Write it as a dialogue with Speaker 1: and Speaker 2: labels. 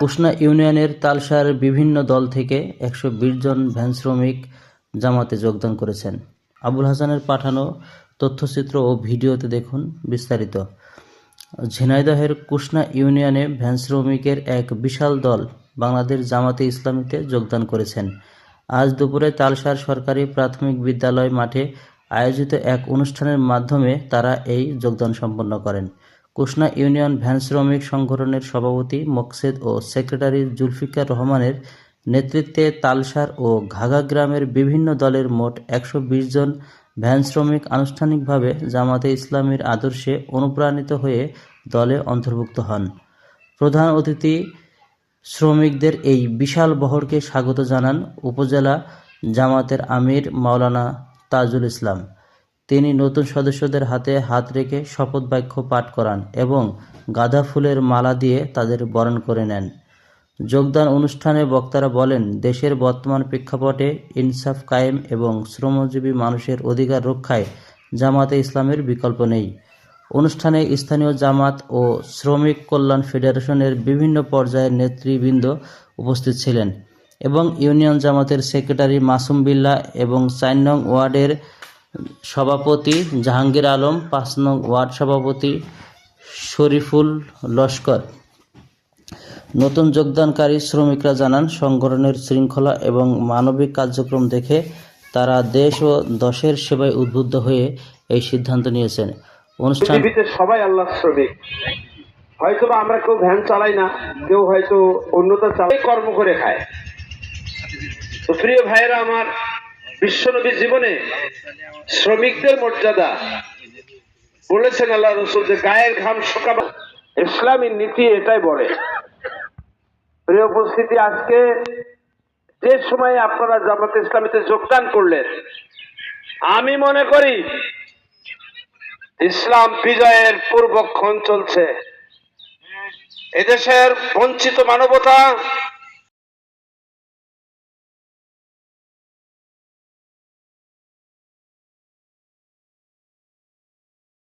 Speaker 1: কুষ্ণা ইউনিয়নের তালসার বিভিন্ন দল থেকে একশো জন ভ্যান শ্রমিক জামাতে যোগদান করেছেন। আবুল হাসানের পাঠানো তথ্যচিত্র ও ভিডিওতে দেখুন বিস্তারিত। ঝিনাইদহের কুষ্ণা ইউনিয়নে ভ্যান শ্রমিকের এক বিশাল দল বাংলাদেশ জামাতে ইসলামীতে যোগদান করেছেন। আজ দুপুরে তালসার সরকারি প্রাথমিক বিদ্যালয় মাঠে আয়োজিত এক অনুষ্ঠানের মাধ্যমে তারা এই যোগদান সম্পন্ন করেন। কুষ্ণা ইউনিয়ন ভ্যান শ্রমিক সংগঠনের সভাপতি মকসেদ ও সেক্রেটারি জুলফিকার রহমানের নেতৃত্বে তালসার ও ঘাঘা গ্রামের বিভিন্ন দলের মোট একশো বিশ জন ভ্যান শ্রমিক আনুষ্ঠানিকভাবে জামাতে ইসলামীর আদর্শে অনুপ্রাণিত হয়ে দলে অন্তর্ভুক্ত হন। প্রধান অতিথি শ্রমিকদের এই বিশাল বহরকে স্বাগত জানান উপজেলা জামাতের আমির মাওলানা তাজুল ইসলাম। তিনি নতুন সদস্যদের হাতে হাত রেখে শপথ বাক্য পাঠ করান এবং গাঁদা ফুলের মালা দিয়ে তাদের বরণ করে নেন। যোগদান অনুষ্ঠানে বক্তারা বলেন, দেশের বর্তমান প্রেক্ষাপটে ইনসাফ কায়েম এবং শ্রমজীবী মানুষের অধিকার রক্ষায় জামাতে ইসলামের বিকল্প নেই। অনুষ্ঠানে স্থানীয় জামাত ও শ্রমিক কল্যাণ ফেডারেশনের বিভিন্ন পর্যায়ের নেতৃবৃন্দ উপস্থিত ছিলেন। এবং ইউনিয়ন জামাতের সেক্রেটারি মাসুম বিল্লাহ এবং চার নং ওয়ার্ডের সভাপতি জাহাঙ্গীর আলম, পাঁচ নং ওয়ার্ড সভাপতি শরীফুল লস্কর। নতুন যোগদানকারী শ্রমিকরা জানান, সংগঠনের শৃঙ্খলা এবং মানবিক কার্যক্রম দেখে তারা দেশ ও দশের সেবায় উদ্বুদ্ধ হয়ে এই সিদ্ধান্ত নিয়েছেন। অনুষ্ঠান
Speaker 2: সবাই আল্লাহ শ্রমিক। হয়তো আমরা কেউ ভ্যান চালাই না, কেউ হয়তো অন্যতা চালাই, কর্ম করে খায়। প্রিয় আমার বিশ্বনবীর জীবনে শ্রমিকদের মর্যাদা বলেছেন আল্লাহ রসুল যে গায়ের ঘাম নীতি এটাই বলে। প্রিয় উপস্থিতি, আজকে যে সময়ে আপনারা জামাতে ইসলামীতে যোগদান করলেন, আমি মনে করি ইসলাম বিজয়ের পূর্বক্ষণ চলছে। এদেশের বঞ্চিত মানবতা